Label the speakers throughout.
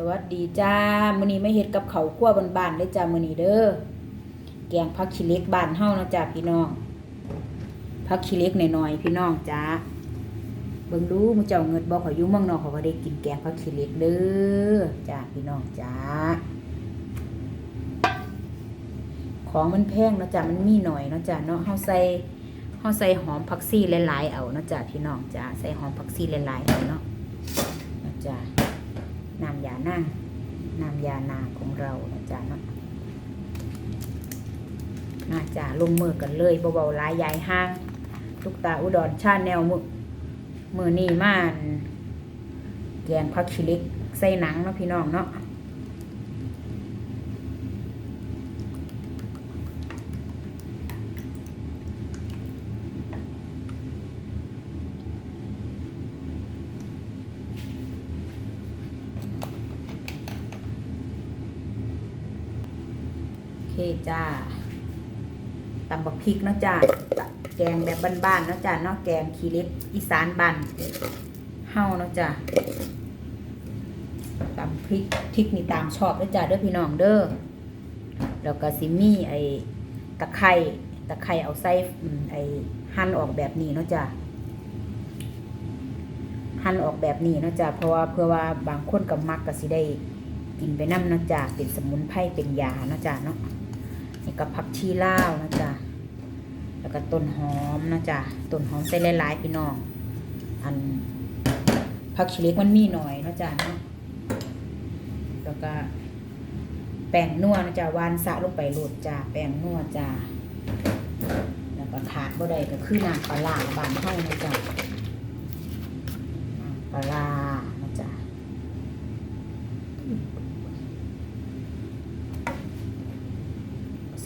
Speaker 1: สวัสดีจ้ามื้อนี้ไม่เฮ็ดกับเขาวคั่วบ้านๆเลยจ้ามื้อนี้เด้อแกงผักขี้เล็กบ้านเฮานะจ้าพี่น้องผักขี้เล็กหน่อยๆพี่น้องจ้าเบิ่งดูมื้อเจ้าเงิดบ่ขอยอยู่เมืองนอกเขาก็ได้กินแกงผักขี้เล็กเด้อจ้าพี่น้องจ้าของมันแพงนะจ้ามันมีหน่อยนะจ้าเนาะเฮาใส่เฮาใส่หอมผักชีหลายๆเอาเนาะจ้าพี่น้องจ้าใส่หอมผักชีหลายๆเอาเนาะเนาะจ้าน้ำยานั่งนำยานาของเรานะจ๊ะเนาะน่าจะลงมือกันเลยเบาๆหลายยายห้างตุกตาอุดรชาแนวมือมือนี่มานแกงพักชิลิกใส่หนังเนาะพี่น้องเนาะ เคจ้าตำบักพริกเนาะจ้าแกงแบบบ้านๆเนาะจ้าเนาะแกงขี้เล็กอีสานบ้านเฮาเนาะจ้าตำพริกพริกนี่ตามชอบเด้อจ้าเด้อพี่น้องเด้อแล้วก็ซิมี่ไอ้ตะไคร้ตะไคร้เอาใส่อืมไอ้หั่นออกแบบนี้เนาะจ้าหั่นออกแบบนี้เนาะจ้าเพราะว่าเพื่อว่าบางคนก็มักก็สิได้กินไปน้ำเนาะจ้าเป็นสมุนไพรเป็นยาเนาะจ้าเนาะ นี่ก็ผักชีลาวนะจ้าแล้วก็ต้นหอมนะจ้าต้นหอมใส่หลายๆพี่น้อง อันผักชีเล็กมันมีหน่อยนะจ้าเนาะแล้วก็แป้งนัวนะจ้าวานสะลงไปโหลดจ้าแป้งนัวจ้าแล้วก็ขาดบ่ได้ก็คือน้ำปลาร้าบานเฮานะจ้าน้ำปลาร้านะจ้า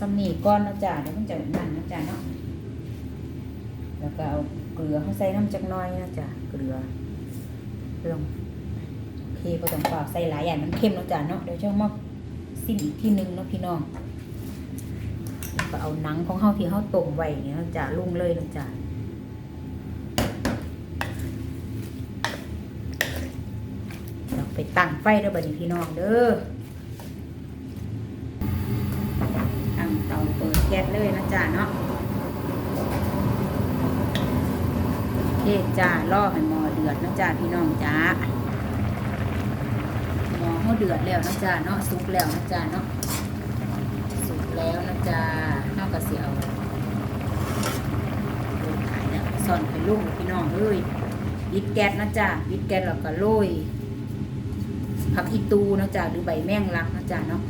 Speaker 1: สำนีก้อนนะจ๊ะเดี๋ยวมันจะนั่นนะจ๊ะเนาะแล้วก็เอาเกลือเขาใส่น้ำจักน้อยนะจ๊ะเกลือลงโอเคพอต้องเปล่าใส่หลายอย่างมันเข้มนะจ๊ะเนาะเดี๋ยวจะมาซิมอีกที่นึงเนาะพี่น้องแล้วก็เอาหนังของเขาที่เขาต้มไว้อย่างเงี้ยนะจ๊ะลุ่งเลยนะจ๊ะเราไปตั้งไฟเด้อบัดนี้พี่น้องเด้อ แก๊สเลยนะจ๊ะเนาะโอเคจ้าล่อให้หมอเดือดนะจ๊ะพี่น้องจ้าหมอเขาเดือดแล้วนะจ๊ะเนาะสุกแล้วนะจ๊ะเนาะสุกแล้วนะจ๊ะข้าวกระเสียวลงขายเนี่ยซ่อนไปลูกพี่น้องเอ้ยปิดแก๊สนะจ๊ะปิดแก๊สแล้วก็โรยผักอีตูนะจ๊ะหรือใบแมงลักนะจ๊ะเนาะ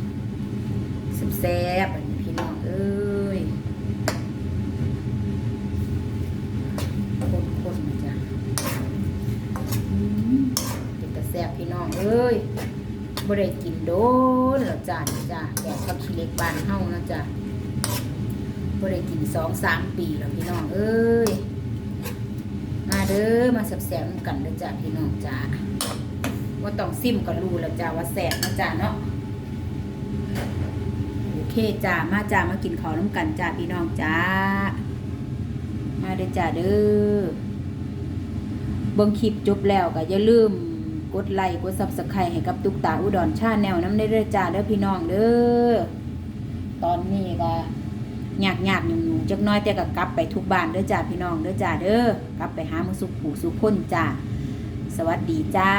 Speaker 1: แซ่บๆอันนี้พี่น้องเอ้ย คนๆนะจ๊ะเป็นกระแซ่บพี่น้องเอ้ยบ่ได้กินโดนแล้วจ้านี่จ้าแกงกับขี้เล็กบ้านเฮานะจ้ะบ่ได้กินสองสามปีแล้วพี่น้องเอ้ยมาเด้อมาแซ่บๆกันเด้อจ้าพี่น้องจ้าว่าต้องซิมก็รู้แล้วจ้าว่าแซ่บนะจ้าเนาะ เคจ้ามาจ้ามากินข้าวน้ำกันจ้าพี่น้องจ้า มาเด้อจ้าเด้อเบิ่งคลิปจบแล้วก็อย่าลืมกดไลค์กดซับสไครต์ให้กับตุกตาอุดรชาแนวน้ำได้เด้อจ้าเด้อพี่น้องเด้อตอนนี้ก็ยากยากหนุ่งๆจักน้อยแต่ก็กลับไปทุกบ้านเด้อจ้าพี่น้องเด้อจ้าเด้อกลับไปหามือสุขผูสุขคนจ้าสวัสดีจ้า